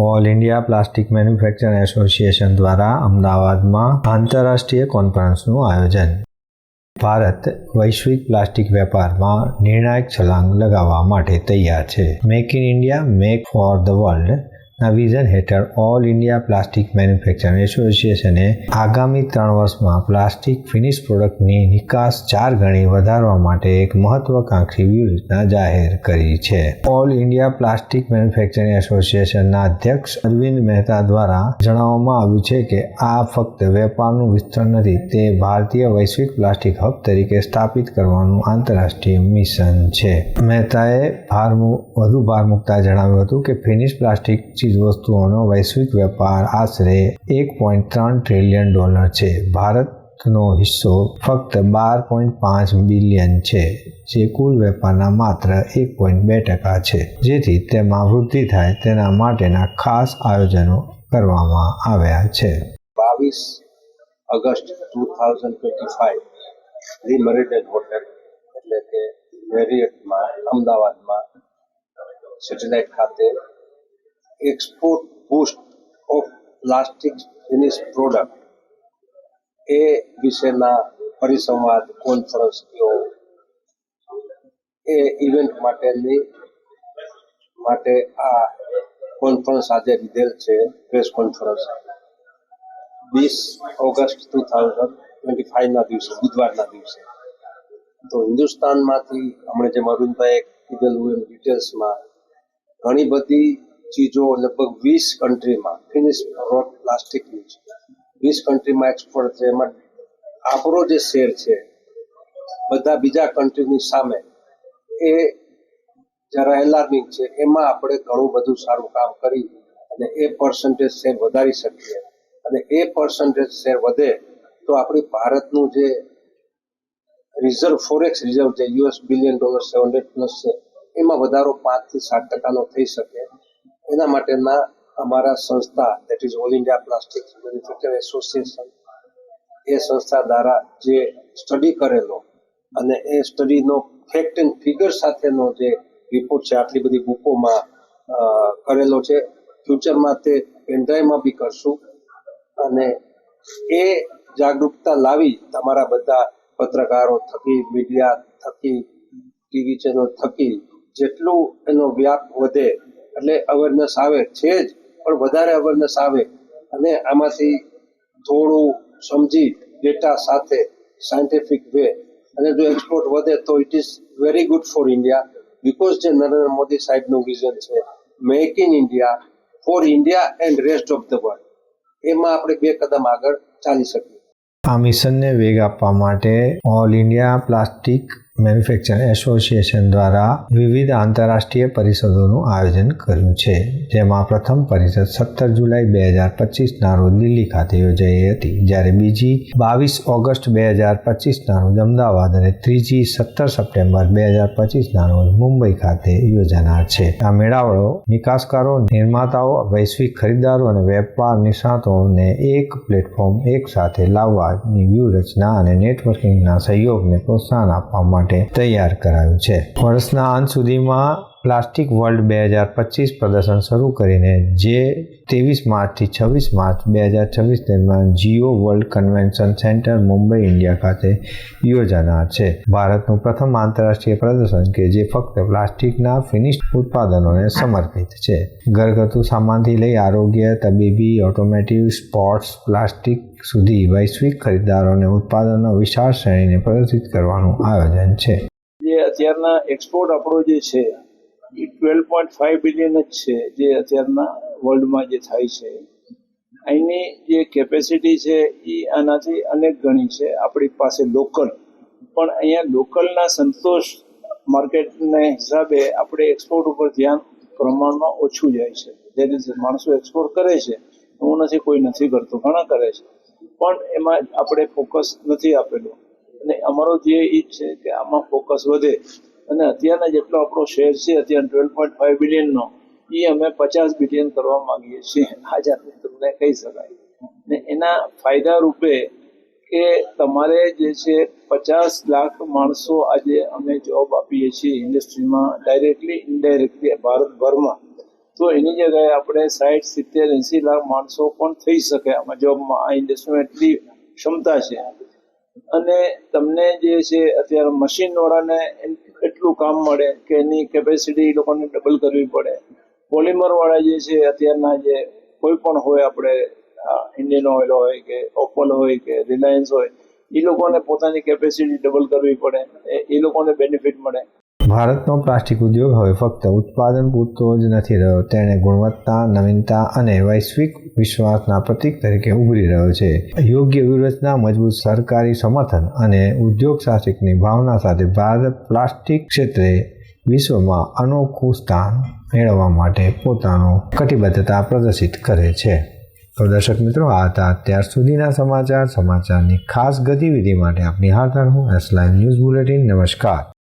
All India plastic manufacture association દ્વારા અમદાવાદમાં આંતરરાષ્ટ્રીય કોન્ફરન્સનું આયોજન. ભારત વૈશ્વિક પ્લાસ્ટિક વેપારમાં નિર્ણાયક છલાંગ લગાવવા માટે તૈયાર છે. Make in India make for the world ના વિઝન હેઠળ ઓલ ઇન્ડિયા પ્લાસ્ટિક મેન્યુફેક્ચર એસોસિએશને આગામી ત્રણ વર્ષમાં પ્લાસ્ટિક ફિનિશ પ્રોડક્ટની નિકાસ ચાર ગણી વધારવા માટે એક મહત્વકાંક્ષી વ્યૂહરચના જાહેર કરી છે. ઓલ ઇન્ડિયા પ્લાસ્ટિક મેન્યુફેક્ચરિંગ એસોસિએશનના અધ્યક્ષ અરવિંદ મહેતા દ્વારા જણાવવામાં આવ્યું છે કે આ ફક્ત વેપારનું વિસ્તરણ નથી, તે ભારતીય વૈશ્વિક પ્લાસ્ટિક હબ તરીકે સ્થાપિત કરવાનું આંતરરાષ્ટ્રીય મિશન છે. મહેતાએ ભાર વધુ ભાર મૂકતા જણાવ્યું હતું કે ફિનિશ પ્લાસ્ટિક ચીજવસ્તુઓનો વૈશ્વિક વેપાર આશરે એક પોઈન્ટ ત્રણ ટ્રિલિયન ડોલર છે. ભારતનો હિસ્સો ફક્ત બાર પોઈન્ટ પાંચ બિલિયન છે, જે કુલ વેપારના માત્ર એક પોઈન્ટ બે ટકા છે. જેથી તેમાં વૃદ્ધિ થાય તેના માટેના ખાસ આયોજનો કરવામાં આવ્યા છે. બાવીસ August two thousand twenty five the Meridien hotel, એટલે કે મેરિયટમાં, અમદાવાદમાં સેટેલાઇટ ખાતે export boost of plastic finish product એ વિશેના પરિસંવાદ કોન્ફરન્સઓ એ ઇવેન્ટ માટેની, માટે આ કોન્ફરન્સ આજે લીધેલ છે પ્રેસ કોન્ફરન્સ વીસ ઓગસ્ટ ટુ થાઉઝન્ડ ટ્વેન્ટી ફાઇવના દિવસે, બુધવારના દિવસે. તો હિન્દુસ્તાનમાંથી, હમણાં જે અરુણભાઈએ કીધેલું એમ ડિટેલ્સમાં ઘણી બધી ચીજો લગભગ વીસ કન્ટ્રીમાં ફિનિશ છે વીસ કન્ટ્રીમાં એક્સપોર્ટ છે. એમાં આપણો જે શેર છે, બધા બીજા કન્ટ્રીની સામે, એ જરા એલાર્મિંગ છે. એમાં આપણે ઘણું બધું સારું કામ કરી અને એ પર્સન્ટેજ શેર વધારી શકીએ. અને એ પર્સન્ટેજ શેર વધે તો આપણી ભારતનું જે રિઝર્વ ફોરેક્સ રિઝર્વ જે US billion dollar seven plus છે, એમાં વધારો પાંચથી સાત ટકાનો થઈ શકે. એના માટેના અમારા સંસ્થા that is all India plastic manufacture association એ સંસ્થા દ્વારા જે સ્ટડી કરેલો અને એ સ્ટડીનો ફેક્ટ એન્ડ ફિગર સાથેનો જે રિપોર્ટ છે, આટલી બધી બુકોમાં કરેલો છે. ફ્યુચરમાં તે પેનડ્રાઈવમાં બી કરશું અને એ જાગૃતતા લાવી તમારા બધા પત્રકારો થકી મીડિયા થકી ટીવી ચેનલ થકી, જેટલું એનો વ્યાપ વધે એટલે અવેરનેસ આવે છે જ, પણ વધારે અવેરનેસ આવે. અને આમાંથી થોડું સમજી ડેટા સાથે સાયન્ટિફિક વે અને જો એક્સપોર્ટ વધે તો it is very good for India because જે નરેન્દ્ર મોદી સાહેબનું વિઝન છે make in India for India and rest of the world એમાં આપણે બે કદમ આગળ ચાલી શકીએ. આ મિશનને વેગ આપવા માટે all India plastic manufacture association દ્વારા વિવિધ આંતરરાષ્ટ્રીય પરિષદોનું આયોજન કર્યું છે, જેમાં પ્રથમ પરિષદ સત્તર જુલાઈ બે હજાર પચીસના રોજ દિલ્હી ખાતે યોજાઈ હતી, જ્યારે બીજી બાવીસ ઓગસ્ટ બે હજાર પચીસના રોજ અમદાવાદ અને ત્રીજી સત્તર સપ્ટેમ્બર બે હજાર પચીસના રોજ મુંબઈ ખાતે યોજાનાર છે. આ મેળાવડો નિકાસકારો, નિર્માતાઓ, વૈશ્વિક ખરીદદારો અને વેપાર નિષ્ણાતોને એક પ્લેટફોર્મ એક સાથે લાવવાની વ્યૂહરચના અને નેટવર્કિંગના સહયોગને પ્રોત્સાહન આપવા માટે તૈયાર કરાયું છે. વર્ષના અંત સુધીમાં પ્લાસ્ટિક વર્લ્ડ બે હજાર પચીસ પ્રદર્શન શરૂ કરીને જે ત્રેવીસ માર્ચથી છવ્વીસ માર્ચ બે હજાર છવ્વીસ દરમિયાન Jio world convention centre, Mumbai, India ખાતે યોજાનાર છે. ભારતનું પ્રથમ આંતરરાષ્ટ્રીય પ્રદર્શન કે જે ફક્ત પ્લાસ્ટિકના ફિનિશ ઉત્પાદનોને સમર્પિત છે. ઘરગથ્થુ સામાનથી લઈ આરોગ્ય, તબીબી, ઓટોમેટિવ, સ્પોર્ટ્સ, પ્લાસ્ટિક સુધી વૈશ્વિક ખરીદદારોને ઉત્પાદનો વિશાળ શ્રેણીને પ્રદર્શિત કરવાનું આયોજન છે. જે અત્યારના એક્સપોર્ટ આપણો જે છે એ ટ્વેલ્વ પોઈન્ટ ફાઈવ બિલિયન જ છે જે અત્યારના વર્લ્ડમાં જે થાય છે. અહીંની જે કેપેસિટી છે એ આનાથી અનેક ગણી છે. આપણી પાસે લોકલ પણ અહીંયા લોકલના સંતોષ માર્કેટને હિસાબે આપણે એક્સપોર્ટ ઉપર ધ્યાન પ્રમાણમાં ઓછું જાય છે. જે માણસો એક્સપોર્ટ કરે છે. એવું નથી, કોઈ નથી કરતો. ઘણા કરે છે. પણ એમાં આપણે ફોકસ નથી આપેલું. અને અમારો ધ્યેય એ જ છે કે આમાં ફોકસ વધે. અને અત્યારના જેટલો આપણો શેર છે, અત્યારે ટ્વેલ્વ પોઈન્ટ ફાઈવ બિલિયનનો એ અમે પચાસ બિલિયન કરવા માંગીએ છીએ. આજે તમને કહી શકાય. ને એના ફાયદા રૂપે કે તમારે જે છે, પચાસ લાખ માણસો આજે અમે જોબ આપીએ છીએ ઇન્ડસ્ટ્રીમાં ડાયરેક્ટલી ઇનડાયરેક્ટલી ભારતભરમાં. તો એની જગ્યાએ આપણે સાઠ સિત્તેર, એંસી લાખ માણસો પણ થઈ શકે આમાં જોબમાં આ ઇન્ડસ્ટ્રીમાં એટલી ક્ષમતા છે. અને તમને જે છે, અત્યારે મશીન વાળાને એટલું કામ મળે કે એની કેપેસિટી એ લોકોને ડબલ કરવી પડે. પોલિમર વાળા જે છે, અત્યારના જે કોઈ પણ હોય આપણે ઇન્ડિયન ઓઇલ હોય કે ઓપલ હોય કે રિલાયન્સ હોય એ લોકોને પોતાની કેપેસિટી ડબલ કરવી પડે. એ લોકોને બેનિફિટ મળે. ભારતનો પ્લાસ્ટિક ઉદ્યોગ હવે ફક્ત ઉત્પાદન પૂરતો જ નથી રહ્યો. તેણે ગુણવત્તા, નવીનતા અને વૈશ્વિક વિશ્વાસના પ્રતીક તરીકે ઉભરી રહ્યો છે. યોગ્ય વ્યૂહરચના, મજબૂત સરકારી સમર્થન અને ઉદ્યોગ સાહસિકની ભાવના સાથે ભારત પ્લાસ્ટિક ક્ષેત્રે વિશ્વમાં અનોખું સ્થાન મેળવવા માટે પોતાનો કટિબદ્ધતા પ્રદર્શિત કરે છે. તો દર્શક મિત્રો, આ હતા અત્યાર સુધીના સમાચાર. સમાચારની ખાસ ગતિવિધિ માટે આપની હાજર હું એસ લાઈવ ન્યૂઝ બુલેટિન. નમસ્કાર.